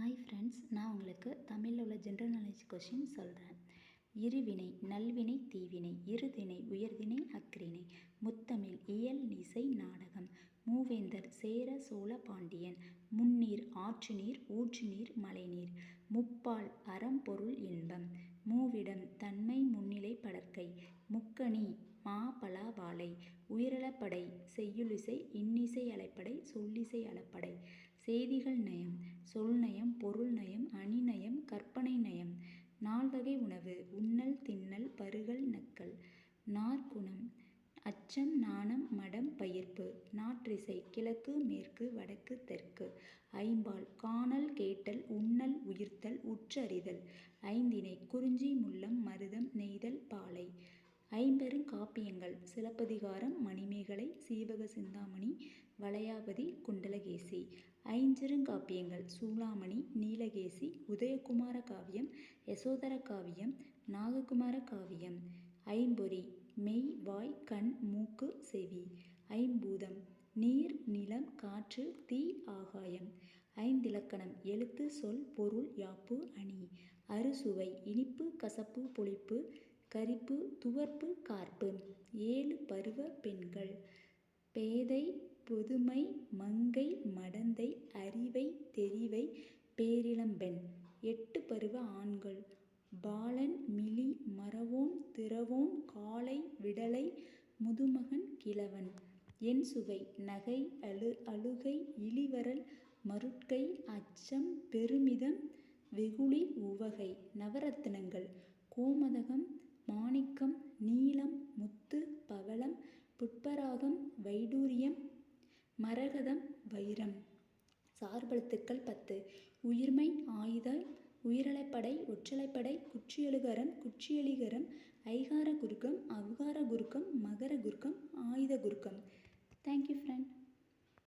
Hi friends நான் உங்களுக்கு தமிழில் உள்ள ஜென்ரல் நாலேஜ் கொஷின் சொல்கிறேன் இருவினை நல்வினை தீவினை இருதினை உயர்தினை அஃறிணை முத்தமிழ் இயல் இசை நாடகம் மூவேந்தர் சேர சோழ பாண்டியன் முந்நீர் ஆற்றுநீர் ஊற்றுநீர் மழைநீர் முப்பால் அறம்பொருள் இன்பம் மூவிடம் தன்மை முன்னிலை படற்கை முக்கணி மா பலா வாழை செய்யுளிசை இன்னிசை அலைப்படை சொல்லிசை அலப்படை செய்திகள் நயம் சொல்நயம் பொருள் நயம் அணிநயம் கற்பனை நயம். நால்வகை உணவு உண்ணல் தின்னல் பருகல் நக்கல். நாற்குணம் அச்சம் நாணம் மடம் பயிர்ப்பு. நாற்றிசை கிழக்கு மேற்கு வடக்கு தெற்கு. ஐம்பால் காணல் கேட்டல் உண்ணல் உயிர்த்தல் உற்றறிதல் ஐந்தினை குறிஞ்சி முள்ளம் மருதம் நெய்தல் ஐம்பெருங்காப்பியங்கள் காப்பியங்கள். சிலப்பதிகாரம் மணிமேகலை சீவக சிந்தாமணி வளையாபதி குண்டலகேசி. ஐஞ்சிறுங்காப்பியங்கள் சூளாமணி நீலகேசி உதயகுமார காவியம் யசோதர காவியம் நாககுமார காவியம். ஐம்பொறி மெய் வாய் கண் மூக்கு செவி. ஐம்பூதம் நீர் நிலம் காற்று தீ ஆகாயம். ஐந்திலக்கணம். எழுத்து சொல் பொருள் யாப்பு அணி. அறுசுவை இனிப்பு கசப்பு புளிப்பு. கரிப்பு துவர்ப்பு கார்ப்பு. ஏழு பருவ பெண்கள். பேதை புதுமை மங்கை மடந்தை அறிவை தெரிவை பேரிளம்பெண். எட்டு பருவ ஆண்கள். பாலன் மிளி மறவோன் திறவோன் காலை விடலை முதுமகன் கிழவன். என் சுவை நகை அழு அழுகை இழிவரல் மருட்கை அச்சம் பெருமிதம் வெகுளி உவகை. நவரத்தினங்கள் கோமதகம் மாணிக்கம் நீலம் முத்து பவளம் புட்பராகம் வைடூரியம் மரகதம் வைரம். சார்பழுத்துக்கள் பத்து. உயிர்மை ஆயுதம் உயிரலைப்படை ஒற்றலைப்படை குற்றியலுகரம் குற்றியலிகரம் ஐகார குறுக்கம் அவ்கார குறுக்கம் மகர குறுக்கம் ஆயுத குறுக்கம்